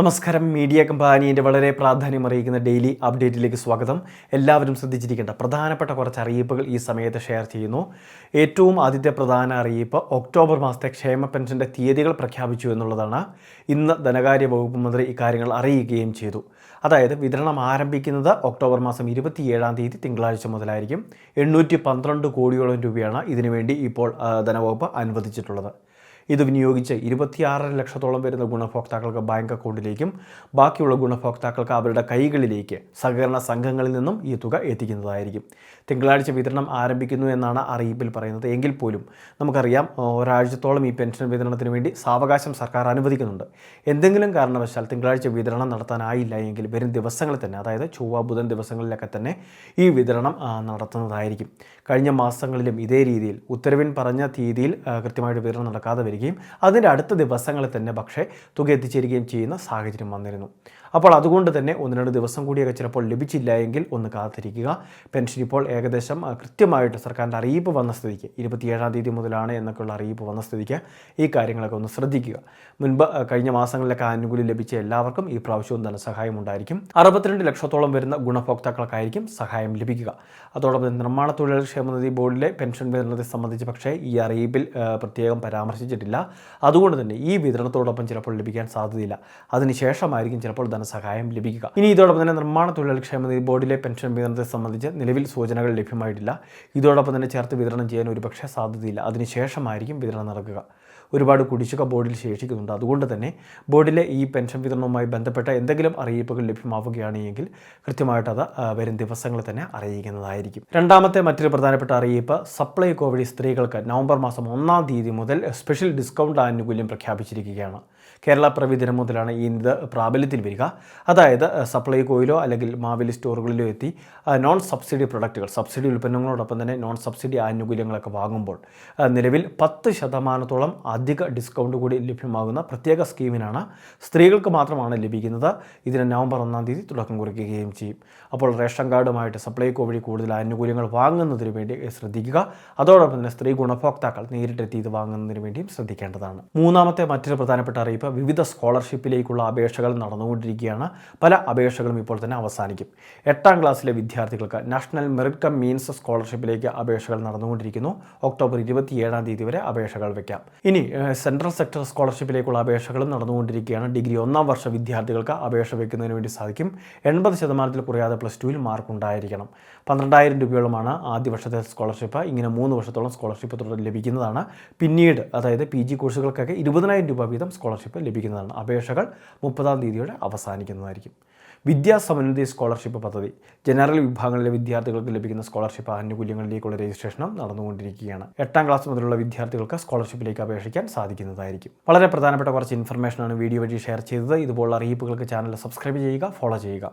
നമസ്കാരം. മീഡിയ കമ്പാനീന്റെ വളരെ പ്രാധാന്യം അറിയിക്കുന്ന ഡെയിലി അപ്ഡേറ്റിലേക്ക് സ്വാഗതം. എല്ലാവരും ശ്രദ്ധിച്ചിരിക്കേണ്ട പ്രധാനപ്പെട്ട കുറച്ച് അറിയിപ്പുകൾ ഈ സമയത്ത് ഷെയർ ചെയ്യുന്നു. ഏറ്റവും ആദ്യത്തെ പ്രധാന അറിയിപ്പ് ഒക്ടോബർ മാസത്തെ ക്ഷേമ പെൻഷന്റെ തീയതികൾ പ്രഖ്യാപിച്ചു എന്നുള്ളതാണ്. ഇന്ന് ധനകാര്യ വകുപ്പ് മന്ത്രി ഇക്കാര്യങ്ങൾ അറിയിക്കുകയും ചെയ്തു. അതായത് വിതരണം ആരംഭിക്കുന്നത് ഒക്ടോബർ മാസം ഇരുപത്തിയേഴാം തീയതി തിങ്കളാഴ്ച മുതലായിരിക്കും. എണ്ണൂറ്റി പന്ത്രണ്ട് കോടിയോളം രൂപയാണ് ഇതിനുവേണ്ടി ഇപ്പോൾ ധനവകുപ്പ് അനുവദിച്ചിട്ടുള്ളത്. ഇത് വിനിയോഗിച്ച് ഇരുപത്തിയാറര ലക്ഷത്തോളം വരുന്ന ഗുണഭോക്താക്കൾക്ക് ബാങ്ക് അക്കൗണ്ടിലേക്കും ബാക്കിയുള്ള ഗുണഭോക്താക്കൾക്ക് അവരുടെ കൈകളിലേക്ക് സഹകരണ സംഘങ്ങളിൽ നിന്നും ഈ തുക എത്തിക്കുന്നതായിരിക്കും. തിങ്കളാഴ്ച വിതരണം ആരംഭിക്കുന്നു എന്നാണ് അറിയിപ്പിൽ പറയുന്നത്. എങ്കിൽ പോലും നമുക്കറിയാം ഒരാഴ്ചത്തോളം ഈ പെൻഷൻ വിതരണത്തിന് വേണ്ടി സാവകാശം സർക്കാർ അനുവദിക്കുന്നുണ്ട്. എന്തെങ്കിലും കാരണവശാൽ തിങ്കളാഴ്ച വിതരണം നടത്താനായില്ല എങ്കിൽ വരും ദിവസങ്ങളിൽ തന്നെ അതായത് ചൊവ്വ ബുധൻ ദിവസങ്ങളിലൊക്കെ തന്നെ ഈ വിതരണം നടത്തുന്നതായിരിക്കും. കഴിഞ്ഞ മാസങ്ങളിലും ഇതേ രീതിയിൽ ഉത്തരവിൻ പറഞ്ഞ തീയതിയിൽ കൃത്യമായിട്ട് വിതരണം നടക്കാതെ വരികയും അതിന്റെ അടുത്ത ദിവസങ്ങളിൽ തന്നെ പക്ഷേ തുക എത്തിച്ചേരുകയും ചെയ്യുന്ന സാഹചര്യം വന്നിരുന്നു. അപ്പോൾ അതുകൊണ്ട് തന്നെ ഒന്ന് രണ്ട് ദിവസം കൂടിയൊക്കെ ചിലപ്പോൾ ലഭിച്ചില്ല എങ്കിൽ ഒന്ന് കാത്തിരിക്കുക. പെൻഷൻ ഇപ്പോൾ ഏകദേശം കൃത്യമായിട്ട് സർക്കാരിന്റെ അറിയിപ്പ് വന്ന സ്ഥിതിക്ക് ഇരുപത്തിയേഴാം തീയതി മുതലാണ് എന്നൊക്കെയുള്ള അറിയിപ്പ് വന്ന സ്ഥിതിക്ക് ഈ കാര്യങ്ങളൊക്കെ ഒന്ന് ശ്രദ്ധിക്കുക. മുൻപ് കഴിഞ്ഞ മാസങ്ങളിലൊക്കെ ആനുകൂല്യം ലഭിച്ച എല്ലാവർക്കും ഈ പ്രാവശ്യവും ധനസഹായം ഉണ്ടായിരിക്കും. അറുപത്തിരണ്ട് ലക്ഷത്തോളം വരുന്ന ഗുണഭോക്താക്കൾക്കായിരിക്കും സഹായം ലഭിക്കുക. അതോടൊപ്പം നിർമ്മാണ തൊഴിലാളി ക്ഷേമനിധി ബോർഡിലെ പെൻഷൻ വിതരണത്തെ സംബന്ധിച്ച് പക്ഷേ ഈ അറിയിപ്പിൽ പ്രത്യേകം പരാമർശിച്ചിട്ടില്ല. അതുകൊണ്ട് തന്നെ ഈ വിതരണത്തോടൊപ്പം ചിലപ്പോൾ ലഭിക്കാൻ സാധ്യതയില്ല. അതിനുശേഷമായിരിക്കും ചിലപ്പോൾ ധനസഹായം ലഭിക്കുക. ഇനി ഇതോടൊപ്പം തന്നെ നിർമ്മാണ തൊഴിലാളി ക്ഷേമനിധി ബോർഡിലെ പെൻഷൻ വിതരണത്തെ സംബന്ധിച്ച് നിലവിൽ സൂചനകൾ ലഭ്യമായിട്ടില്ല. ഇതോടൊപ്പം തന്നെ ചേർത്ത് വിതരണം ചെയ്യാൻ ഒരുപക്ഷെ സാധ്യതയില്ല. അതിനുശേഷമായിരിക്കും വിതരണം നടക്കുക. ഒരുപാട് കുടിശ്ശിക ബോർഡിൽ ശേഷിക്കുന്നുണ്ട്. അതുകൊണ്ട് തന്നെ ബോർഡിലെ ഈ പെൻഷൻ വിതരണവുമായി ബന്ധപ്പെട്ട എന്തെങ്കിലും അറിയിപ്പുകൾ ലഭ്യമാവുകയാണെങ്കിൽ കൃത്യമായിട്ട് അത് വരും ദിവസങ്ങളിൽ തന്നെ അറിയിക്കുന്നതായിരിക്കും. രണ്ടാമത്തെ മറ്റൊരു പ്രധാനപ്പെട്ട അറിയിപ്പ് സപ്ലൈകോ വഴി സ്ത്രീകൾക്ക് നവംബർ മാസം ഒന്നാം തീയതി മുതൽ സ്പെഷ്യൽ ഡിസ്കൗണ്ട് ആനുകൂല്യം പ്രഖ്യാപിച്ചിരിക്കുകയാണ്. കേരള പ്രവി ദിനം മുതലാണ് ഈ ഇത് പ്രാബല്യത്തിൽ വരിക. അതായത് സപ്ലൈകോയിലോ അല്ലെങ്കിൽ മാവേലി സ്റ്റോറുകളിലോ എത്തി നോൺ സബ്സിഡി പ്രൊഡക്റ്റുകൾ സബ്സിഡി ഉൽപ്പന്നങ്ങളോടൊപ്പം തന്നെ നോൺ സബ്സിഡി ആനുകൂല്യങ്ങളൊക്കെ വാങ്ങുമ്പോൾ നിലവിൽ പത്ത് ശതമാനത്തോളം അധിക ഡിസ്കൗണ്ട് കൂടി ലഭ്യമാകുന്ന പ്രത്യേക സ്കീമിനാണ് സ്ത്രീകൾക്ക് മാത്രമാണ് ലഭിക്കുന്നത്. ഇതിന് നവംബർ ഒന്നാം തീയതി തുടക്കം കുറിക്കുകയും ചെയ്യും. അപ്പോൾ റേഷൻ കാർഡുമായിട്ട് സപ്ലൈകോ വഴി കൂടുതൽ ആനുകൂല്യങ്ങൾ വാങ്ങുന്നതിന് വേണ്ടി ശ്രദ്ധിക്കുക. അതോടൊപ്പം തന്നെ സ്ത്രീ ഗുണഭോക്താക്കൾ നേരിട്ടെത്തി ഇത് വാങ്ങുന്നതിന് വേണ്ടിയും ശ്രദ്ധിക്കേണ്ടതാണ്. മൂന്നാമത്തെ മറ്റൊരു പ്രധാനപ്പെട്ട അറിയിപ്പ് വിവിധ സ്കോളർഷിപ്പിലേക്കുള്ള അപേക്ഷകൾ നടന്നുകൊണ്ടിരിക്കുകയാണ്. പല അപേക്ഷകളും ഇപ്പോൾ തന്നെ അവസാനിക്കും. എട്ടാം ക്ലാസ്സിലെ വിദ്യാർത്ഥികൾക്ക് നാഷണൽ മെറിറ്റ് കം മീൻസ് സ്കോളർഷിപ്പിലേക്ക് അപേക്ഷകൾ നടന്നുകൊണ്ടിരിക്കുന്നു. ഒക്ടോബർ ഇരുപത്തിയേഴാം തീയതി വരെ അപേക്ഷകൾ വയ്ക്കാം ഇനി സെൻട്രൽ സെക്ടർ സ്കോളർഷിപ്പിലേക്കുള്ള അപേക്ഷകളും നടന്നുകൊണ്ടിരിക്കുകയാണ്. ഡിഗ്രി ഒന്നാം വർഷ വിദ്യാർത്ഥികൾക്ക് അപേക്ഷ വയ്ക്കുന്നതിന് വേണ്ടി സാധിക്കും. എൺപത് ശതമാനത്തിൽ കുറയാതെ പ്ലസ് ടുവിൽ മാർക്ക് ഉണ്ടായിരിക്കണം. പന്ത്രണ്ടായിരം രൂപയോളമാണ് ആദ്യ വർഷത്തെ സ്കോളർഷിപ്പ്. ഇങ്ങനെ മൂന്ന് വർഷത്തോളം സ്കോളർഷിപ്പ് തുടർന്ന് ലഭിക്കുന്നതാണ്. പിന്നീട് അതായത് പി ജി കോഴ്സുകൾക്കൊക്കെ ഇരുപതിനായിരം രൂപ വീതം സ്കോളർഷിപ്പ് ലഭിക്കുന്നതാണ്. അപേക്ഷകൾ മുപ്പതാം തീയതിയോടെ അവസാനിക്കുന്നതായിരിക്കും. വിദ്യാസമന്വിതി സ്കോളർഷിപ്പ് പദ്ധതി. ജനറൽ വിഭാഗങ്ങളിലെ വിദ്യാർത്ഥികൾക്ക് ലഭിക്കുന്ന സ്കോളർഷിപ്പ് ആനുകൂല്യങ്ങളിലേക്കുള്ള രജിസ്ട്രേഷനും നടന്നുകൊണ്ടിരിക്കുകയാണ്. എട്ടാം ക്ലാസ് മുതലുള്ള വിദ്യാർത്ഥികൾക്ക് സ്കോളർഷിപ്പിലേക്ക് അപേക്ഷിക്കാൻ സാധിക്കുന്നതായിരിക്കും. വളരെ പ്രധാനപ്പെട്ട കുറച്ച് ഇൻഫർമേഷനാണ് വീഡിയോ വഴി ഷെയർ ചെയ്തത്. ഇതുപോലുള്ള അറിയിപ്പുകൾക്ക് ചാനൽ സബ്സ്ക്രൈബ് ചെയ്യുക ഫോളോ ചെയ്യുക.